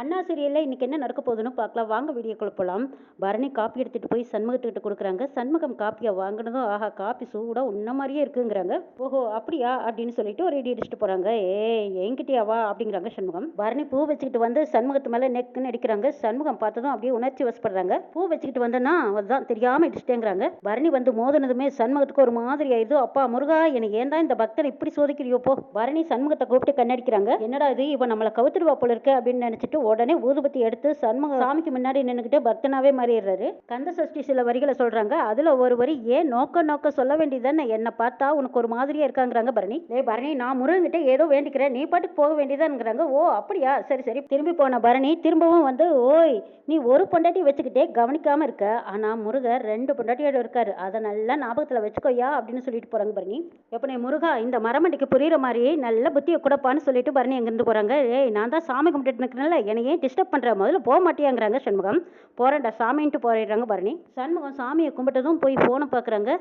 அண்ணா சீரியலில் இன்னைக்கு என்ன நடக்க போகுதுன்னு பார்க்கலாம். வாங்க வீடியோக்குள்ள போகலாம் பரணி காப்பி எடுத்துகிட்டு போய் சண்முகத்துக்கிட்ட கொடுக்குறாங்க. சண்முகம் காப்பியை வாங்கினதும் ஆஹா காப்பி சூடாக உன்ன மாதிரியே இருக்குங்கிறாங்க. ஓஹோ அப்படியா? அப்படின்னு சொல்லிட்டு ஒரு இடி அடிச்சுட்டு போகிறாங்க ஏ என்கிட்டயா வா? அப்படிங்கிறாங்க சண்முகம். பரணி பூ வச்சுக்கிட்டு வந்து சண்முகத்து மேலே நெக்குன்னு அடிக்கிறாங்க. சண்முகம் பார்த்ததும் அப்படியே உணர்ச்சி வசப்படுறாங்க. பூ வச்சுக்கிட்டு வந்தேன்னா அதுதான் தெரியாமல் இடிச்சிட்டேங்கிறாங்க. பரணி வந்து மோதினதுமே சண்முகத்துக்கு ஒரு மாதிரி ஆயிடுது. அப்பா முருகா என்னை ஏன் தான் இந்த பக்தனை இப்படி சோதிக்கிறியோ போ. பரணி சண்முகத்தை கூப்பிட்டு கண்ணடிக்கிறாங்க. என்னடா இது? இவன் நம்மளை கவுத்துருவா போல இருக்கு அப்படின்னு நினைச்சிட்டு உடனே ஊதுபத்தி எடுத்து சண்முக சாமிக்கு முன்னாடி நின்னுக்கிட்டு பக்தனாவே மாறிடுறாரு. கந்த சஷ்டி சில வரிகளை சொல்றாங்க. அதுல ஒரு வரி ஏன் நோக்க நோக்க சொல்ல வேண்டியதானே என்னை பார்த்தா உனக்கு ஒரு மாதிரியா இருக்காங்கிறாங்க பரணி. டேய் பரணி நான் முருகன்கிட்ட ஏதோ வேண்டிக்கிறேன். நீ பாட்டுக்கு போக வேண்டியதான்ங்கிறாங்க. ஓ அப்படியா? சரி சரி. திரும்பி போன பரணி திரும்பவும் வந்து ஓய் நீ ஒரு பொண்டாட்டி வச்சுக்கிட்டே கவனிக்காம இருக்க. ஆனா முருகர் ரெண்டு பொண்டாட்டியோட இருக்காரு. அதை நல்லா ஞாபகத்துல வச்சுக்கோயா? அப்படின்னு சொல்லிட்டு போறாங்க பரணி. எப்பனே முருகா இந்த மரமண்டிக்கு புரியுற மாதிரி நல்ல புத்தியை கொடுப்பான்னு சொல்லிட்டு பரணி எங்கிருந்து போறாங்க. ஏய் நான் தான் சாமி கும்பிட்டுட்டு நிற்கிறேன்ல என்னை ஏன் டிஸ்டர்ப் பண்ணுற முதல்ல போக மாட்டேங்கிறாங்க சண்முகம். போகிறேன்டா சாமின்ட்டு போயிடுறாங்க பரணி. சண்முகம் சாமியை கும்பிட்டதும் போய் ஃபோனை பார்க்குறாங்க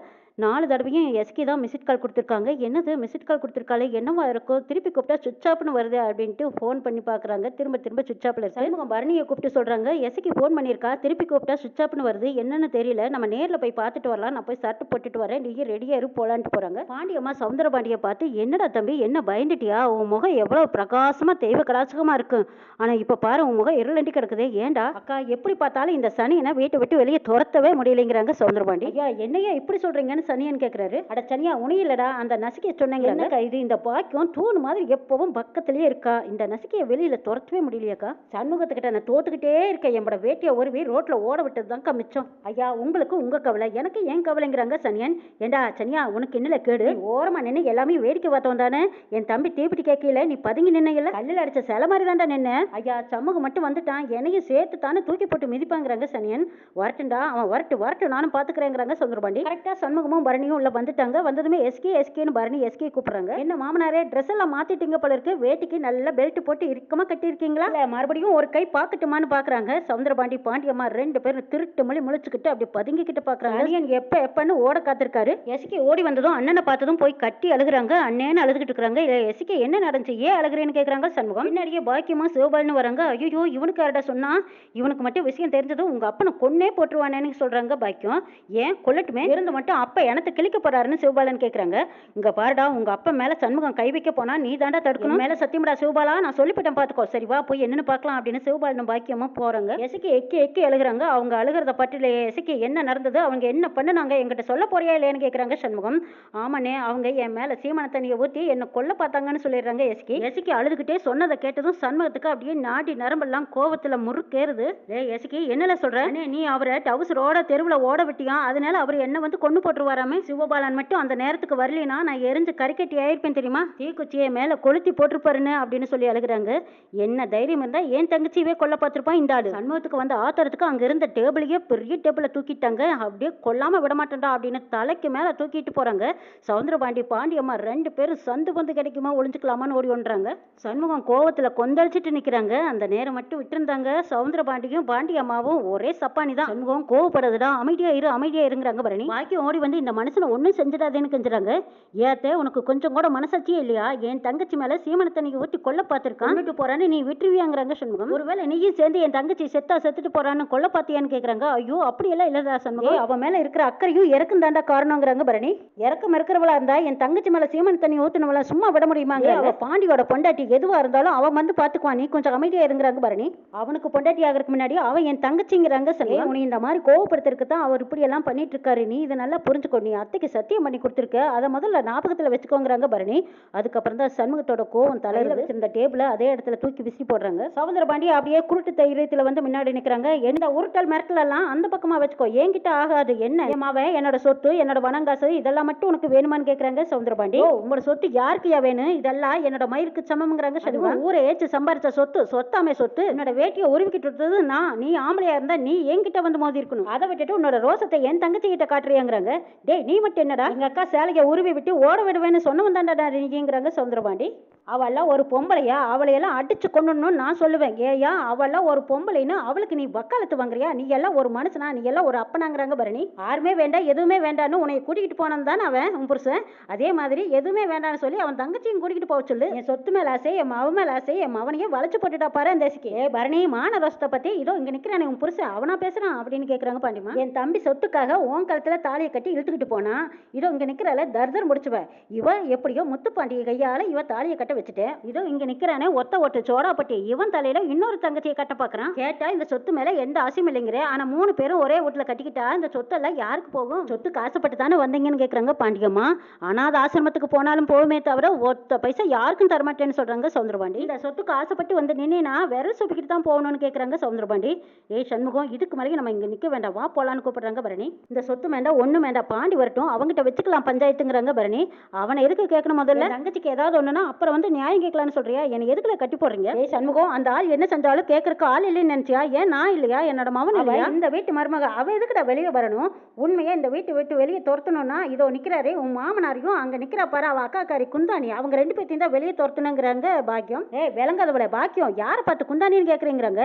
நாலு தடவையும் எஸ்கே தான் மிஸ்ட் கால் கொடுத்துருக்காங்க. என்னது மிஸ்ட் கால் கொடுத்துருக்காளே என்னவா இருக்கும் திருப்பி கூப்பிட்டா சுவிச் ஆப்னு வருது அப்படின்ட்டு ஃபோன் பண்ணி பார்க்குறாங்க திரும்ப திரும்ப சுவிச் ஆப்பில் சண்முகம் பரணியை கூப்பிட்டு சொல்கிறாங்க எஸ்கே ஃபோன் பண்ணியிருக்கா? திருப்பி கூப்பிட்டா சுவிச் ஆப்னு வருது. என்னன்னு தெரியல. நம்ம நேரில் போய் பார்த்துட்டு வரலாம். நான் போய் சர்ட் போட்டுட்டு வரேன். நீ ரெடியாக இரு போகலான்ட்டு போகிறாங்க பாண்டியம்மா சவுந்தர பாண்டியை பார்த்து என்னடா தம்பி என்ன பயந்துட்டியா? உன் முகம் எவ்வளோ பிரகாசமாக தெய்வ கலாச்சகமாக இருக்கும் ஆனால் இப்போ பாரு உன் முகம் இருளண்டி கிடக்குதே. ஏண்டா? அக்கா எப்படி பார்த்தாலும் இந்த சனியனை வீட்டை விட்டு வெளியே துரத்தவே முடியலைங்கிறாங்க சவுந்தரபாண்டி ஐயா என்னையா இப்படி சொல்றீங்கன்னு சனியன் கேட்குறாரு அட சனியா உனியிலடா அந்த நசுக்கிய சொன்னீங்க இது? இந்த பாக்கியம் தூணு மாதிரி எப்பவும் பக்கத்திலேயே இருக்கா? இந்த நசிக்கையை வெளியில துரத்தவே முடியலையாக்கா. சண்முகத்துக்கிட்ட நான் தோத்துக்கிட்டே இருக்கேன். என்னோட வேட்டியை ஒருவி ரோட்ல ஓட விட்டது தான்க்கா மிச்சம். ஐயா உங்களுக்கு உங்க கவலை எனக்கு ஏன் கவலைங்கிறாங்க சனியன். ஏண்டா சனியா உனக்கு என்னல கேடு? ஓரமா நின்று எல்லாமே வேடிக்கை பார்த்தோம் தானே? என் தம்பி தீப்பிட்டி கேட்கல நீ பதுங்கி நின்னையில கல்லில் அடிச்ச சில மாதிரி தான்டா நின்ன. ஐயா சமூகம் மட்டும் வந்துட்டான் என்னையும் சேர்த்து தானே தூக்கி போட்டு மிதிப்பாங்கிறாங்க சனியன். வரட்டுண்டா அவன் வரட்டு வரட்டு நானும் பாத்துக்கிறேங்கிறாங்க சுந்தரபாண்டி. கரெக்டா சண்முகமும் பரணியும் உள்ள வந்துட்டாங்க. வந்ததுமே எஸ்கே எஸ்கேன்னு பரணி எஸ்கே கூப்பிடுறாங்க. என்ன மாமனாரே ட்ரெஸ் எல்லாம் மாத்திட்டீங்க போல இருக்கு. வேட்டிக்கு நல்லா பெல்ட் போட்டு இறுக்கமா கட்டியிருக்கீங்களா? மறுபடியும் ஒரு கை பாக்கட்டுமான்னு பாக்குறாங்க. சவுந்தரபாண்டி பாண்டியம்மா ரெண்டு பேரும் திருட்டு மொழி முழிச்சுக்கிட்டு அப்படி பதுங்கிக்கிட்டு பாக்குறாங்க. அணியன் எப்ப எப்பன்னு ஓட காத்திருக்காரு. எஸ்கே ஓடி வந்ததும் அண்ணனை பார்த்ததும் போய் கட்டி அழுகுறாங்க. அண்ணேன்னு அழுதுகிட்டு இருக்காங்க இல்ல எஸ்கே என்ன நடந்துச்சு? ஏன் அழுகுறேன்னு கேக்குறாங்க சண்முகம். பின்னாடியே பாக்கியமா சிவபாலன்னு வராங்க. ஐயோ இவனுக்கு யாரடா சொன்னா இவனுக்கு மட்டும் விஷயம் தெரிஞ்சதும் உங்க அப்பனை கொன்னே போட்டுருவானேன்னு சொல்றாங்க பாக்கியம். ஏன்? கொல்லட்டுமே. இருந்து மட்டும் அப்ப எனக்கு கிழிக்க போகிறாருன்னு சிவபாலன் கேக்குறாங்க. இங்க பாருடா உங்க அப்பா மேல சண்முகம் கை வைக்க போனா நீ தாண்டா தடுக்கணும். மேலே சத்தியமடா சிவபாலா நான் சொல்லிவிட்டேன் பார்த்துக்கோ சரி வா போய் என்னன்னு பார்க்கலாம் அப்படின்னு சிவபாலனும் பாக்கியமாக போறாங்க. எசக்கி எக்கி எக்கி அழுகுறாங்க. அவங்க அழுகிறத பற்றில எசக்கி என்ன நடந்தது? அவங்க என்ன பண்ணுனாங்க? என்கிட்ட சொல்ல போறியா இல்லையான்னு கேட்குறாங்க சண்முகம். ஆமாண்ணே அவங்க என் மேல சீமான தண்ணியை ஊற்றி என்னை கொல்ல பார்த்தாங்கன்னு சொல்லிடுறாங்க எஸ்கி எஸ்கி அழுதுகிட்டே சொன்னதை கேட்டதும் சண்முகத்துக்கு அப்படியே நாடி நரம்பெல்லாம் கோவத்துல முறுக்கேறுது. ஏ எசுக்கி என்னல சொல்ற? நீ அவரை டவுசரோட தெருவுல ஓட விட்டியான் அதனால அவர் என்ன வந்து கொண்டு போட்டுருவாராமே? சிவபாலன் மட்டும் அந்த நேரத்துக்கு வரலினா நான் எரிஞ்சு கறிக்கட்டி ஆயிருப்பேன் தெரியுமா? தீக்குச்சியை மேல கொளுத்தி போட்டிருப்பாருன்னு அப்படின்னு சொல்லி அழுகுறாங்க. என்ன தைரியம் இருந்தா ஏன் தங்கச்சியவே கொல்ல பார்த்துருப்பான் இந்த ஆளு. சண்முகத்துக்கு வந்து ஆத்தறதுக்கு அங்க இருந்த டேபிளையே பெரிய டேபிள தூக்கிட்டாங்க. அப்படியே கொல்லாம விட மாட்டேன்டா அப்படின்னு தலைக்கு மேல தூக்கிட்டு போறாங்க. சவுந்தரபாண்டி பாண்டியம்மா ரெண்டு பேரும் சந்து பந்து கிடைக்குமா ஒளிஞ்சுக்கலாமான்னு ஓடி ஒன்றாங்க. சண்முகம் கோவத்துல கொந்தளிச்சிட்டு நிக்கிறாங்க. அந்த நேரம் மட்டும் விட்டுருந்தாங்க. சவுந்தரபாண்டியும் பாண்டியம்மாவும் ஒரே சப்பானி தான் சண்முகம் கோவப்படுறதுடா அமைதியா இரு அமைதியா இருங்கிறாங்க பரணி. பாக்கியம் ஓடி வந்து இந்த மனுஷனை ஒன்றும் செஞ்சிடாதேன்னு கெஞ்சுறாங்க. ஏத்தே உனக்கு கொஞ்சம் கூட மனசாட்சியே இல்லையா? என் தங்கச்சி மேல சீமன தண்ணிக்கு ஊற்றி கொல்ல பார்த்திருக்கான். விட்டு போறான்னு நீ விட்டுருவியாங்கிறாங்க சண்முகம். ஒருவேளை நீயும் சேர்ந்து என் தங்கச்சி செத்தா செத்துட்டு போறான்னு கொல்ல பாத்தியான்னு கேக்குறாங்க. ஐயோ அப்படியெல்லாம் இல்லதா சண்முகம். அவன் மேல இருக்கிற அக்கறையும் இறக்கும் தாண்டா காரணங்கிறாங்க பரணி. இறக்கம் இருக்கிறவளா இருந்தா என் தங்கச்சி மேல சீமன் தண்ணி ஊத்துனவள சும்மா விட முடியுமாங்க? அவ பாண்டியோட பொண்டாட்டி எதுவா இருந்தாலும் அவன் வந்து பாத்துக்குவான் நீ கொஞ்சம் அமைதியா இருங்கிறாங்க பரணி அவனுக்கு பொண்டாட்டி ஆகிறதுக்கு முன்னாடி அவன் என் தங்கச்சிங்கிறாங்க சரி உன்னை இந்த மாதிரி கோவப்படுத்துறதுக்கு தான் அவர் இப்படி எல்லாம் பண்ணிட்டு இருக்காரு. நீ இதை நல்லா புரிஞ்சுக்கோ. நீ அத்தைக்கு சத்தியம் பண்ணி கொடுத்துருக்க. அதை முதல்ல ஞாபகத்துல வச்சுக்கோங்கிறாங்க பரணி அதுக்கப்புறம் தான் சண்முகத்தோட கோவம் தலையில வச்சிருந்த டேபிள அதே இடத்துல தூக்கி விசிறி போடுறாங்க. சவுந்தர பாண்டி அப்படியே குருட்டு தைரியத்துல வந்து முன்னாடி நிக்கிறாங்க. எந்த உருட்டல் மிரட்டல் எல்லாம் அந்த பக்கமா வச்சுக்கோ. என்கிட்ட ஆகாது. என்ன? என் மாவன் என்னோட சொத்து என்னோட வனங்காசு இதெல்லாம் மட்டும் உனக்கு வேணுமான்னு கேக்குறாங்க சவுந்தர பாண்டி. ஓ உங்களோட சொத்து யாருக்குயா வேணும் இதெல்லாம் என்னோட மயிருக்கு சமம்ங்கிறாங்க சண்முகம். ஊரை ஏச்சு சம்பாரிச்ச சொத்து சொத்தாமே சொத்து என்னோட வேட்டியை உருவிக்கிட்டு இருந்தது நான். நீ ஆம்பளையா இருந்தா நீ என்கிட்ட வந்து மோதி இருக்கணும். அதை விட்டுட்டு உன்னோட ரோசத்தை என் தங்கச்சி கிட்ட காட்டுறியாங்கிறாங்க. டேய் நீ மட்டும் என்னடா? எங்க அக்கா சேலையை உருவி விட்டு ஓட விடுவேன்னு சொன்னவன் தான்டா நீங்கிறாங்க சவுந்தரபாண்டி அவள்லாம் ஒரு பொம்பளையா? அவளையெல்லாம் அடிச்சு கொண்டுன்னு நான் சொல்லுவேன். ஏயா அவள்லாம் ஒரு பொம்பளைன்னு அவளுக்கு நீ வக்காலத்து வாங்குறியா? நீ எல்லாம் ஒரு மனுஷனா? நீ எல்லாம் ஒரு அப்பனாங்கிறாங்க பரணி யாருமே வேண்டாம் எதுவுமே வேண்டான்னு உன்னை கூட்டிகிட்டு போனான் தானே அவன் உன் புருஷன்? அதே மாதிரி எதுவுமே வேண்டாம்னு சொல்லி அவன் தங்கச்சியும் கூட்டிகிட்டு போக சொல்லு. என் சொத்து மேல ஆசை என் மவ மேல ஆசை என் மவனையே வளைச்சு போட்டுட்டா பாரு அந்த தேசிக்கு. ஏ பரணி மானதோஷத்தை பத்தி இதோ இங்க நிக்கிறானே உன் புருஷன். அவனா பேசுறான் அப்படின்னு கேட்கறாங்க பாண்டிமா. என் தம்பி சொத்துக்காக உன் கழுத்துல தாலியை கட்டி இழுத்துக்கிட்டு போனா இதோ இங்க நிக்கிறால தர்தர் முடிச்சுவ. இவ எப்படியோ முத்துப்பாண்டிய கையால இவ தாலியை கட்ட வச்சுட்டு இதோ இங்க நிக்கிறானே ஒத்த ஒட்டு சோடாப்பட்டி. இவன் தலையில இன்னொரு தங்கச்சியை கட்ட பாக்குறான் கேட்டா இந்த சொத்து மேல எந்த ஆசையும் இல்லைங்கிற. ஆனா மூணு பேரும் ஒரே வீட்டுல கட்டிக்கிட்டா இந்த சொத்தெல்லாம் யாருக்கு போகும்? சொத்துக்கு ஆசைப்பட்டு தானே வந்தீங்கன்னு கேக்குறாங்க பாண்டியம்மா. அனாத ஆசிரமத்துக்கு போனாலும் போகுமே தவிர ஒத்த பைசா யாருக்கும் தரமாட்டேன்னு சொல்றாங்க சவுந்தரபாண்டி இந்த சொத்துக்கு ஆசைப்பட்டு வந்து நின்னா விரல் சுப்பிக்கிட்டு தான் போகணும்னு கேக்குறாங்க சவுந்தரபாண்டி ஏ சண்முகம் இதுக்கு மேலே நம்ம இங்க நிக்க வேண்டாம். வா போலான்னு கூப்பிடுறாங்க பரணி. இந்த சொத்து வேண்டாம் ஒண்ணும் வேண்டாம். பாண்டி வரட்டும். அவங்கிட்ட வச்சுக்கலாம் பஞ்சாயத்துங்கிறாங்க பரணி. அவனை எதுக்கு கேட்கணும் முதல்ல? தங்கச்சிக்கு ஏதாவது ஒண்ணுனா அப்புறம் வந்து நியாயம் கேட்கலான்னு சொல்றியா? என்னை எதுக்குல கட்டி போடுறீங்க? ஏய் சண்முகம் அந்த ஆள் என்ன செஞ்சாலும் கேட்கறக்கு ஆள் இல்லைன்னு நினைச்சியா? ஏன் நான் இல்லையா? என்னோட மவன் இல்லையா? இந்த வீட்டு மருமக அவ எதுக்குடா வெளியே வரணும்? உண்மையா இந்த வீட்டு விட்டு வெளியே துரத்தணும்னா இதோ நிக்கிறாரே உன் மாமனாரையும் அங்க நிக்கிறா பாரு அவ அக்காக்காரி குந்தாணி. அவங்க ரெண்டு பேர்த்தையும் தான் வெளியே துரத்தணுங்கிறாங்க பாக்கியம். ஏய் விளங்காதவள பாக்கியம். யாரை பார்த்து குந்தாணின்னு கேக்குறீங்கிறாங்க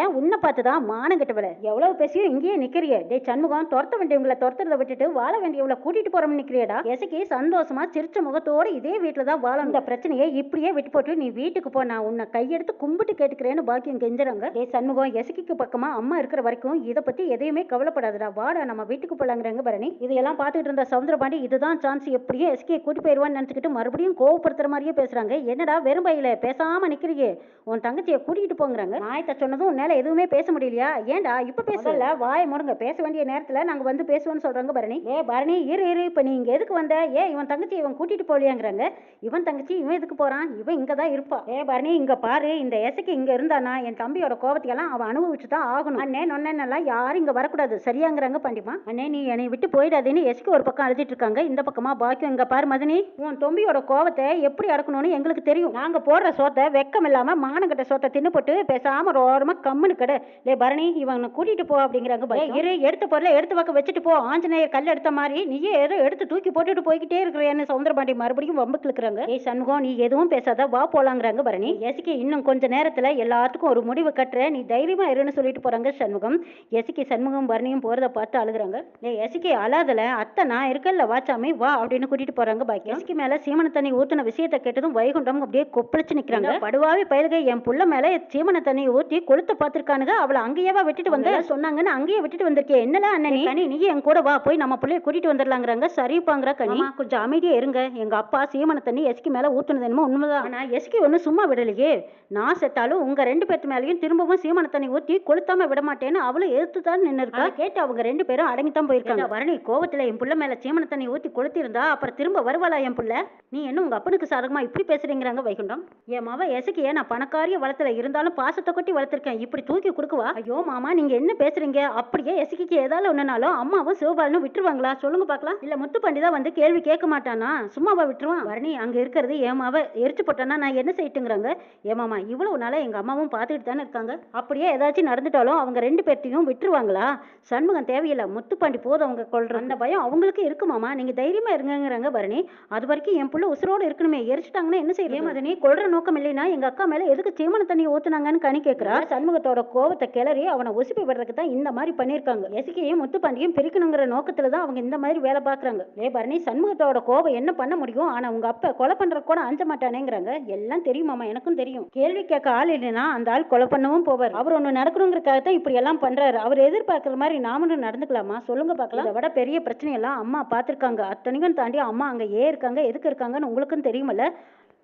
ஏன் உன்னை பார்த்து தான் மானம் கெட்டவள? எவ்வளவு பேசியும் இங்கேயே நிக்கிறியே. டேய் சண்முகம் துரத்த வேண்டியவங்களை துரத்துறதை விட்டுட்டு வாழ வேண்டியவளை கூட்டிட்டு போறோம்னு நிக்கிறியடா. எசக்கி சந்தோஷமா சிரிச்ச முகத்தோட இதே வீட்டுல தான் வாழணும். இந்த பிரச்சனையை இப்படியே விட்டு போட்டு நீ வீட்டுக்கு போ நான் உன்னை கையெடுத்து கும்பிட்டு கேட்டுக்கிறேன்னு பாக்கியம் கெஞ்சுறாங்க. ஏ சண்முகம் எசக்கிக்கு பக்கமா அம்மா இருக்கிற வரைக்கும் இதை பத்தி எதையுமே கவலைப்படாதடா. வாடா நம்ம வீட்டுக்கு போலாங்கிறாங்க பரணி. இதையெல்லாம் பார்த்துட்டு இருந்த சவுந்தரபாண்டி இதுதான் சான்ஸ் எப்படியே எஸ்கே கூட்டி போயிடுவான்னு நினச்சிக்கிட்டு மறுபடியும் கோவப்படுத்துற மாதிரியே பேசுறாங்க. என்னடா வெறும் பையில பேசாம நிக்கிறியே? உன் தங்கச்சியை கூட்டிகிட்டு போங்கிறாங்க. நாயத்தை சொன்னதும் உன்னால எதுவுமே பேச முடியலையா? ஏன்டா இப்ப பேசல வாய முடுங்க. பேச வேண்டிய நேரத்துல நாங்க வந்து பேசுவோம்னு சொல்றாங்க பரணி. ஏ பரணி இரு இரு. இப்ப நீ இங்க எதுக்கு வந்த? ஏ இவன் தங்கச்சி இவன் கூட்டிட்டு போலியாங்கிறாங்க இவன் தங்கச்சி இவன் எதுக்கு போறான் இவன் இங்க தான் இருப்பா. ஏ பரணி இங்க பாரு இந்த எசைக்கு இங்க இருந்தானா? என் தம்பியோட கோபத்தையெல்லாம் அவன் அனுபவிச்சு தான் ஆகணும். அண்ணே நொன்னெல்லாம் யாரும் இங்க வரக்கூடாது. சரியாங்கிறாங்க பாண்டிமா. அண்ணே நீ என்னை விட்டு போயிடாதேன்னு எஸ்க்கு ஒரு பக்கம் அழுதிட்டு இருக்காங்க. இந்த பக்கமா பாக்கியம். இங்க பாரு மதினி. உன் தம்பியோட கோவத்தை எப்படி அடக்கணும்னு எங்களுக்கு தெரியும். நாங்க போடுற சோத்தை வெக்கம் இல்லாம மானங்கட்ட சோத்தை தின்னு போட்டு பேசாம ஒரு ஓரமா கம்முன்னு கடை. லே பரணி இவனை கூட்டிட்டு போ அப்படிங்கிறாங்க இரு எடுத்த பொருளை எடுத்து பக்கம் வச்சுட்டு போ. ஆஞ்சநேயர் கல் எடுத்த மாதிரி நீயே ஏதோ எடுத்து தூக்கி போட்டுட்டு போய்கிட்டே இருக்கிறேன்னு சவுந்தரபாண்டி மறுபடியும் வம்புக்கு இருக்கிறாங்க ஏய் சண்முகம் நீ எதுவும் பேசாத வா போலாங்கிறாங்க பரணி. எசிக்கு இன்னும் கொஞ்ச நேரத்துல எல்லாத்துக்கும் ஒரு முடிவு கட்டுற நீ தைரியமா இருன்னு சொல்லிட்டு போறாங்க சண்முகம். எசிக்கு சண்முகம் பரணியும் போறத பார்த்து அழுகுறாங்க. ஏய் எசிக்கு அழாதல. அத்தை நான் இருக்கல்ல வாச்சாமி வா அப்படின்னு கூட்டிட்டு போறாங்க பாக்கி எசிக்கு மேல சீமன தண்ணி ஊத்துன விஷயத்தை கேட்டதும் வைகுண்டம் அப்படியே கொப்பளிச்சு நிக்கிறாங்க. படுவாவி பயலுக என் புள்ள மேல சீமன தண்ணி ஊத்தி கொளுத்த பாத்திருக்கானுங்க அவளை அங்கேயேவா விட்டுட்டு வந்த சொன்னாங்கன்னு அங்கேயே விட்டுட்டு வந்திருக்கே என்னல அண்ணனி கனி நீ என் கூட வா. போய் நம்ம புள்ளைய கூட்டிட்டு வந்துடலாங்கிறாங்க சரிப்பாங்கிற கனி. கொஞ்சம் அமைதியா இருங்க. எங்க அப்பா சீமன தண்ணி எஸ்கி மேல ஊத்துனது என்னமோ உண்மைதான். எஸ்கி ஒண்ணு சும்மா விடலையே. நான் செத்தாலும் உங்க ரெண்டு பேத்து மேலயும் திரும்பவும் சீமன தண்ணி ஊத்தி கொளுத்தாம விட மாட்டேன்னு அவளும் எதிர்த்து தான் நின்னு இருக்கா கேட்டு அவங்க ரெண்டு பேரும் அடங்கித்தான் போயிருக்காங்க. பரணி கோவத்துல என் புள்ள மேல சீமன தண்ணி ஊத்தி கொளுத்தி இருந்தா அப்புறம் திரும்ப வருவாளா என் புள்ள? நீ என்ன உங்க அப்பனுக்கு சாதகமா இப்படி பேசுறீங்கிறாங்க வைகுண்டம்? என் மவ எசக்கிய நான் பணக்காரிய வளத்துல இருந்தாலும் பாசத்தை கொட்டி வளர்த்திருக்கேன். இப்படி தூக்கி கொடுக்குவா? ஐயோ மாமா நீங்க என்ன பேசுறீங்க? அப்படியே எசக்கிக்கு ஏதாவது ஒண்ணுனாலும் அம்மாவும் சிவபாலனும் விட்டுருவாங்களா? சொல்லுங்க பார்க்கலாம் இல்ல முத்துப்பாண்டி தான் வந்து கேள்வி கேட்க மாட்டானா? சும்மாவா விட்டுருவான்? வரணி அங்க இருக்கிறது என் மாவ எரிச்சு போட்டானா நான் என்ன செய்யட்டுங்கிறாங்க? ஏமாமா இவ்வளவு நாளா எங்க அம்மாவும் பார்த்துக்கிட்டு தானே இருக்காங்க. அப்படியே ஏதாச்சும் நடந்துட்டாலும் அவங்க ரெண்டு பேர்த்தையும் விட்டுருவாங்களா? சண்முகம் தேவையில்லை. முத்துப்பாண்டி போதும் அவங்க கொள்ற அந்த பயம் அவங்களுக்கு இருக்குமாமா நீங்க தைரியமா இருங்கங்கிறாங்க பரணி. அது வரைக்கும் என் புள்ள உசுரோட இருக்கணுமே. எரிச்சிட்டாங்கன்னா என்ன செய்யலாம் மதனி கொள்ற நோக்கம் இல்லைன்னா எங்க அக்கா மேல எதுக்கு சீமன தண்ணி ஊத்துனாங்கன்னு கனி கேக்குறா? சண்முகத்தோட கோவத்தை கிளறி அவனை உசுப்பி விடுறதுக்கு தான் இந்த மாதிரி பண்ணிருக்காங்க எசுக்கையும் முத்துப்பாண்டியும் பிரிக்கணுங்கிற நோக்கத்துல தான் அவங்க இந்த மாதிரி வேலை பாக்குறாங்க ஏ பரணி சண்முகத்தோட கோவம் என்ன பண்ண முடியும்? ஆனா உங்க அப்பா கொலை பண்றதுக்கு கூட அஞ்ச மாட்டானேங்கிறாங்க. எல்லாம் தெரியுமாமா எனக்கும் தெரியும். கேள்வி கேட்க ஆள் இல்லைன்னா அந்த ஆள் கொலை பண்ணவும் போவார். அவர் ஒன்று நடக்கணுங்கிறக்காக தான் இப்படி எல்லாம் பண்றாரு. அவர் எதிர்பார்க்குற மாதிரி நாமளும் நடந்துக்கலாமா? சொல்லுங்க பார்க்கலாம். விட பெரிய பிரச்சனையெல்லாம் அம்மா பார்த்துருக்காங்க. அத்தனைக்கும் தாண்டி அம்மா அங்க ஏன் இருக்காங்க? எதுக்கு இருக்காங்கன்னு உங்களுக்கும் தெரியுமல்ல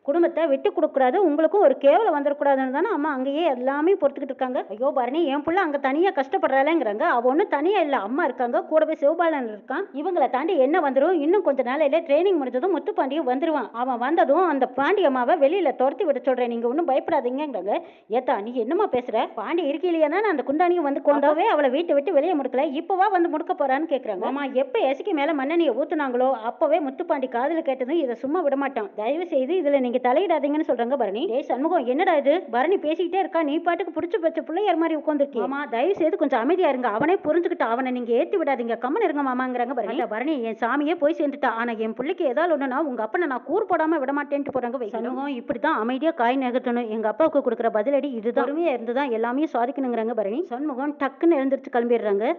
குடும்பத்தை விட்டு கொடுக்கக்கூடாது. உங்களுக்கும் ஒரு கேவலம் வந்துடக்கூடாதுன்னு தானே அம்மா அங்கேயே எல்லாமே பொறுத்துக்கிட்டு இருக்காங்க. ஐயோ பரணி என் புள்ள அங்கே தனியாக கஷ்டப்படுறாளேங்கிறாங்க. அவ ஒன்றும் தனியாக இல்லை அம்மா இருக்காங்க கூடவே சிவபாலன் இருக்கான். இவங்களை தாண்டி என்ன வந்துடும் இன்னும் கொஞ்ச நாளையில ட்ரைனிங் முடிஞ்சதும் முத்துப்பாண்டியும் வந்துருவான். அவன் வந்ததும் அந்த பாண்டி அம்மாவை வெளியில துரத்தி விட சொல்றேன். நீங்க ஒன்றும் பயப்படாதீங்கங்கிறாங்க. ஏத்தா நீ என்னம்மா பேசுற? பாண்டி இருக்கையிலேயே தான் அந்த குண்டானியும் வந்து கொண்டாவே அவளை வீட்டை விட்டு வெளியே முடுக்கல. இப்போவா வந்து முடுக்க போறான்னு கேட்குறாங்க அம்மா எப்போ எசிக்கு மேலே மண்ணெண்ணியை ஊத்துனாங்களோ அப்போவே முத்துப்பாண்டி காதில் கேட்டதும் இதை சும்மா விட மாட்டான் தயவு செய்து இதில் நீங்க நீங்க தலையிடாதீங்கன்னு சொல்றாங்க பரணி. டேய் சண்முகம் என்னடா இது? பரணி பேசிக்கிட்டே இருக்கா? நீ பாட்டுக்கு புடிச்சு வச்ச பிள்ளையார் மாதிரி உட்காந்துருக்கீங்க மாமா தயவு செய்து கொஞ்சம் அமைதியா இருங்க. அவனே புரிஞ்சுக்கிட்டு அவனை நீங்க ஏத்தி விடாதீங்க. கம்மன் இருங்க மாமாங்கிறாங்க பரணி. பரணி என் சாமியே போய் சேர்ந்துட்டா. ஆனா என் பிள்ளைக்கு ஏதாவது ஒண்ணுனா உங்க அப்பனை நான் கூர் போடாம விட மாட்டேன்ட்டு போறாங்க. சண்முகம் இப்படிதான் அமைதியா காய் நகர்த்தணும். எங்க அப்பாவுக்கு கொடுக்குற பதிலடி இதுதான். பொறுமையா இருந்துதான் எல்லாமே சாதிக்கணுங்கிறாங்க பரணி. சண்முகம் டக்குன்னு எழுந்திருச்சு கிளம்பிடுறாங்க.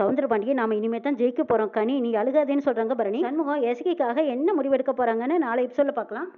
சவுந்தரபாண்டியை நாம இனிமே தான் ஜெயிக்க போறோம். கனி நீ அழுகாதேன்னு சொல்றாங்க பரணி. சண்முகம் எஸ்கிக்காக என்ன முடிவெடுக்க போறாங்கன்னு நாளை சொல்ல பார்க்கலாம்.